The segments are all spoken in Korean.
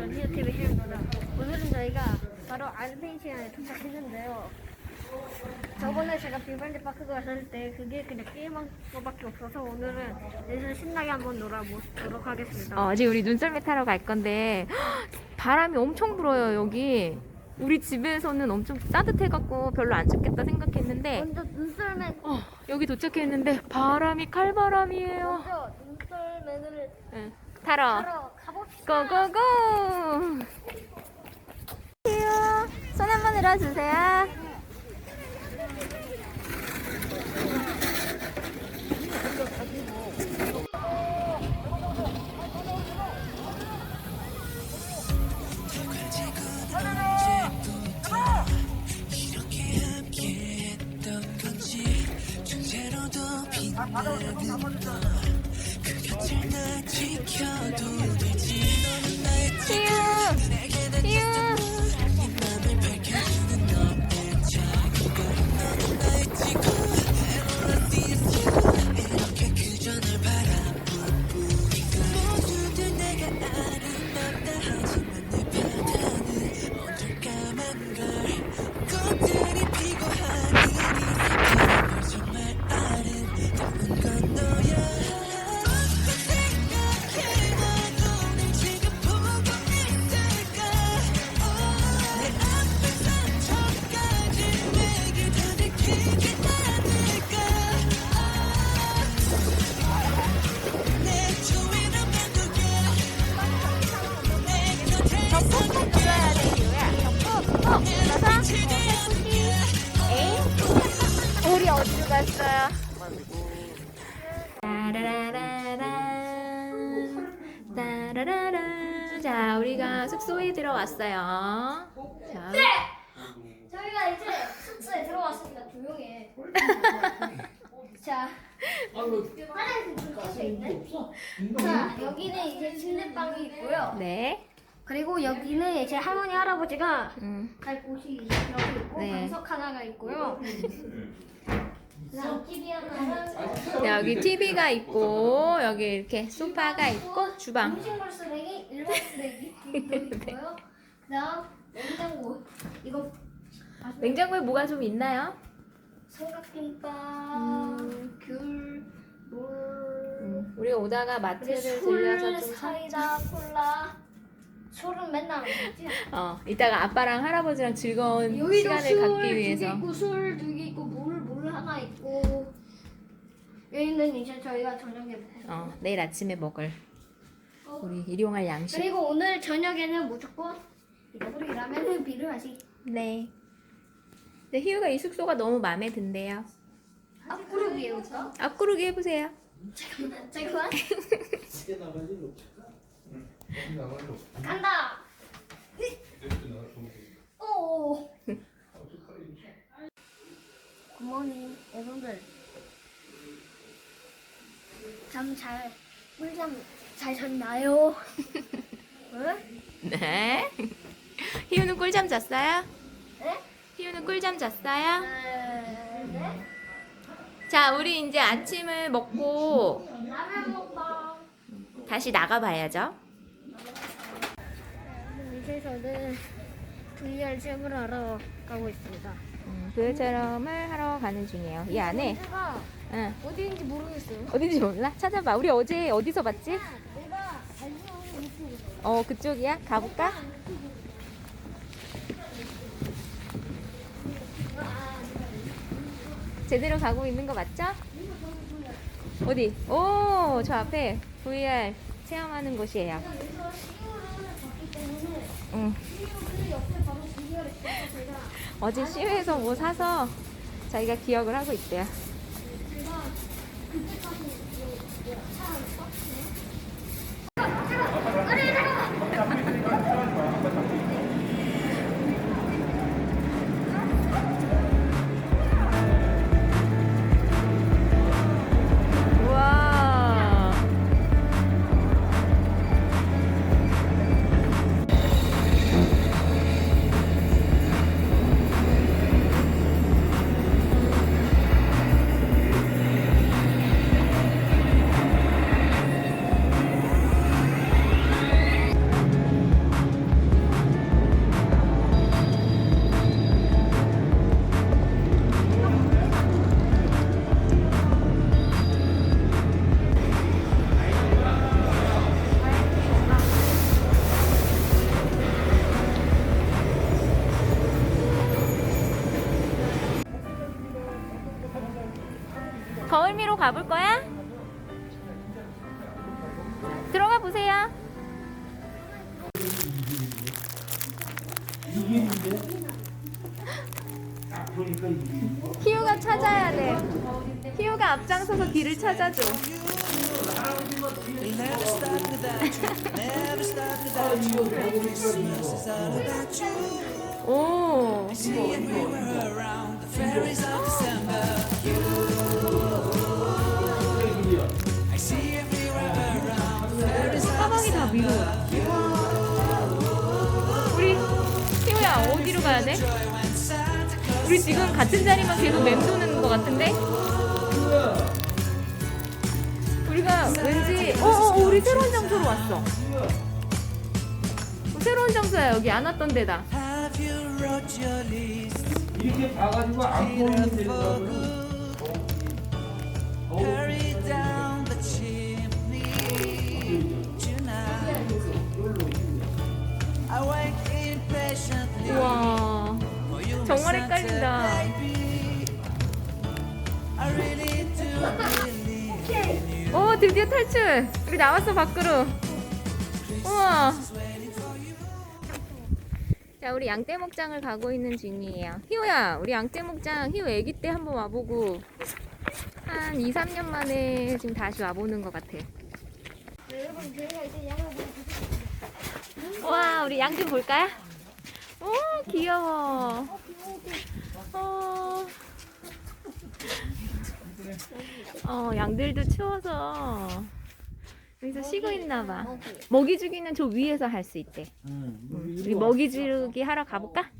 전 히어TV 해입니다 오늘은 저희가 바로 아르헨티나에 도착했는데요. 저번에 제가 비발디 파크 갔을 때 그게 그냥 게임한 거밖에 없어서 오늘은 여기서 신나게 한번 놀아보도록 하겠습니다. 어, 지금 우리 눈썰매 타러 갈 건데 바람이 엄청 불어요 여기. 우리 집에서는 엄청 따뜻해갖고 별로 안 춥겠다 생각했는데 먼저 눈썰매 어, 여기 도착했는데 바람이 칼바람이에요. 먼저 눈썰매를 응, 타러 타러 고고고. 휴, 손 한번 들어주세요. 휴, 자, 우리가 숙소에 들어왔어요. 자, 저희가 이제 숙소에 들어왔습니다. 조용해. 자, 화장실 있네. 자, 여기는 이제 침대방이 있고요. 네. 그리고 여기는 이제 할머니 할아버지가 음, 갈 곳이 이렇게 있고 네. 방석 하나가 있고요. TV 자, 여기 TV가 있고, 여기 이렇게 소파가 있고, 주방. 음식물 쓰레기, 일반 쓰레기 여기 있고요. 그다음 냉장고 이거 냉장고에 뭐가 좀 있나요? 삼각김밥, 음. 귤, 물, 음, 우리가 오다가 마트를 술, 들려서 좀 사. 사이다, 콜라. 술은 맨날 먹지. 어, 이따가 아빠랑 할아버지랑 즐거운 여기도 시간을 술 갖기 위해서. 있고 술두개 있고 물, 물 하나 있고 여기는 이제 저희가 저녁에 먹고 어, 내일 아침에 먹을 어. 우리 일용할 양식. 그리고 오늘 저녁에는 무조건 이거를 라면을 필요하지. 네. 근데 희우가 이 숙소가 너무 마음에 든대요. 앞구르기에부터 앞구르기 해보세요. 잠깐만 잠깐만 간다. 오. 굿모닝 여러분들. 잠잘 꿀잠 잘 잤나요? 응? 네. 희우는 꿀잠 잤어요? 네? 희우는 꿀잠 잤어요? 네. 네? 자, 우리 이제 아침을 먹고 라면 먹방. 다시 나가봐야죠. 이제 저는 VR 체험을 하러 가고 있습니다. 음, 그처럼을 하러 가는 중이에요. 이 안에 응. 어디인지 모르겠어요. 어딘지 몰라? 찾아봐. 우리 어제 어디서 봤지? 내가 있는 이쪽. 어, 그쪽이야? 가볼까? 제대로 가고 있는 거 맞죠? 어디? 오, 저 앞에 VR 체험하는 곳이에요. 여기서 시우를 봤기 때문에 어제 시외에서 뭐 사서 자기가 기억을 하고 있대요. 가볼 거야? 들어가 보세요. 희우가 찾아야 돼. 희우가 앞장서서 길을 찾아줘. Never 우리 희우야 어디로 가야 돼? 우리 지금 같은 자리만 계속 맴도는 것 같은데? 우리가 왠지 어, 어, 어, 우리 새로운 장소로 왔어. 어, 새로운 장소야 여기 안 왔던 데다. 이렇게 봐가지고 안 보이는 가 헷갈린다. 오 드디어 탈출. 우리 나왔어 밖으로. 우와. 자 우리 양떼 목장을 가고 있는 중이에요. 희우야 우리 양떼 목장 희우 아기 때 한번 와보고 한 2, 3년 만에 지금 다시 와보는 것 같아. 와 우리 양 좀 볼까요? 오 귀여워. 어, 어 양들도 추워서 여기서 쉬고 있나 봐. 먹이 주기는 저 위에서 할 수 있대. 우리 먹이 주기 하러 가볼까?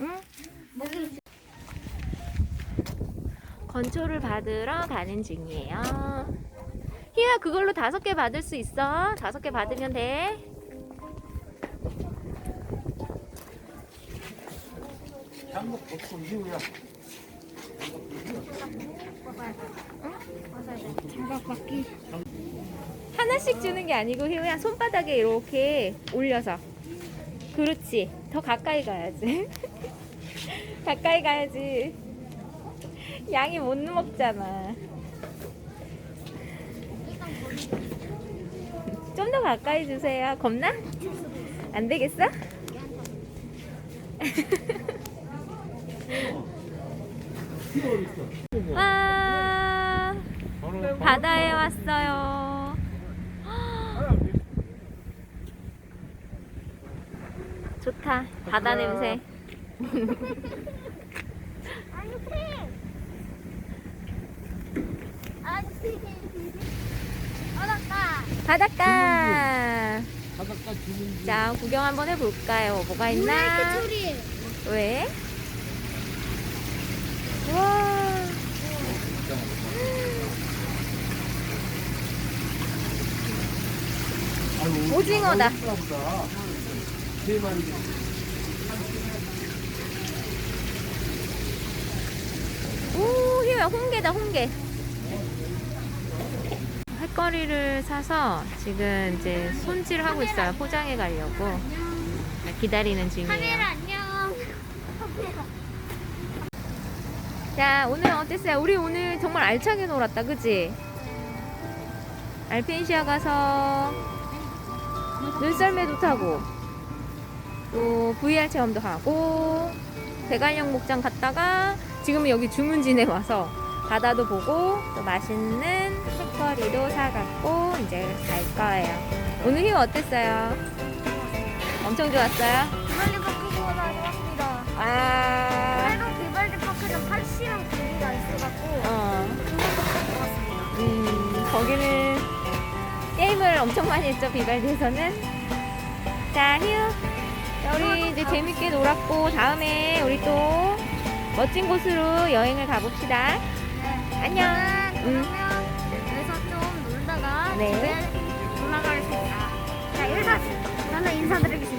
응? 건초를 받으러 가는 중이에요. 희야 그걸로 다섯 개 받을 수 있어. 다섯 개 받으면 돼. 장목 벗고 이후야 장갑 바퀴 하나씩 주는 게 아니고 희우야 손바닥에 이렇게 올려서. 그렇지. 더 가까이 가야지. 가까이 가야지. 양이 못 먹잖아. 좀 더 가까이 주세요. 겁나? 안 되겠어? 와 바다에 왔어요. 좋다 바다 냄새. 바닷가. 바닷가 주는 자 구경 한번 해볼까요? 뭐가 있나? 소리 왜? 와 오징어다. 세 마리 오, 희우야, 홍게다, 홍게. 횟거리를 사서 지금 이제 손질하고 있어요. 포장해 가려고. 기다리는 중이에요. 카메라 안녕 자, 오늘 어땠어요? 우리 오늘 정말 알차게 놀았다, 그지? 알펜시아 가서 눈썰매도 타고, 또 VR 체험도 하고, 대관령 목장 갔다가, 지금은 여기 주문진에 와서 바다도 보고, 또 맛있는 횟거리도 사갖고, 이제 갈 거예요. 오늘 힘 어땠어요? 엄청 좋았어요? 비발디 파크가 나왔습니다 아, 거기는 게임을 엄청 많이 했죠, 비발디에서는. 자, 휴. 자, 우리 이제 재밌게 놀았고, 다음에 우리 또 멋진 곳으로 여행을 가봅시다. 네. 안녕. 그러면 음. 여기서 좀 놀다가 네. 집에 돌아가겠습니다 자 인사 저는 인사드리겠습니다